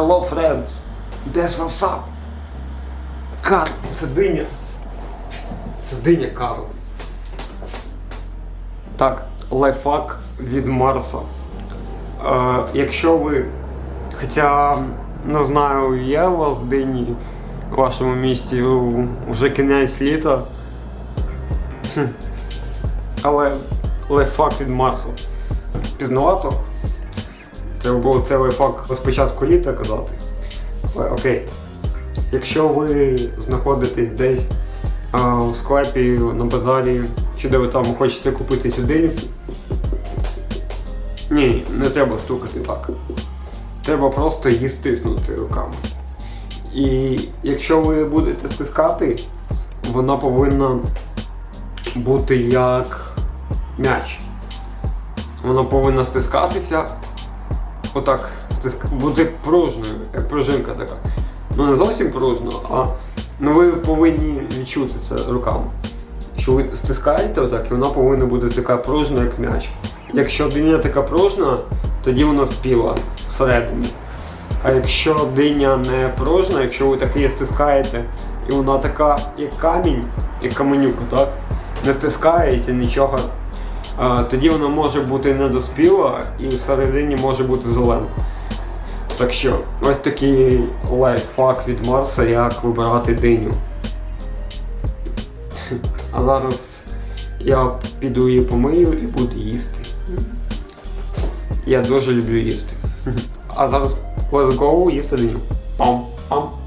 Hello, friends! That's what's up? Кар, це диня. Це диня, Карл. Так, лайфхак від Марса. Е, якщо ви. Хоча не знаю, є у вас дині в вашому місті вже кінець літа. Хм. Але лайфхак від Марса. Пізнавато. Треба було цей лайфхак спочатку літа казати. Але окей. Якщо ви знаходитесь десь а, у склепі, на базарі, чи де ви там хочете купити сюди. Ні, не треба стукати так. Треба просто її стиснути руками. І якщо ви будете стискати, вона повинна бути як м'яч. Вона повинна стискатися. Отак стиска... бути пружною, як пружинка така. Ну не зовсім пружно, а ну, ви повинні відчути це руками. Що ви стискаєте отак, і вона повинна бути така пружна, як м'яч. Якщо диня така пружна, тоді вона спіла всередині. А якщо диня не пружна, якщо ви таки стискаєте, і вона така, як камінь, як каменюка, так? Не стискається нічого, тоді вона може бути недоспіла і всередині може бути зелена. Так що, ось такий лайфхак від Марса, як вибирати диню. А зараз я піду її помию і буду їсти. Я дуже люблю їсти. А зараз let's go їсти диню. Пам, пам.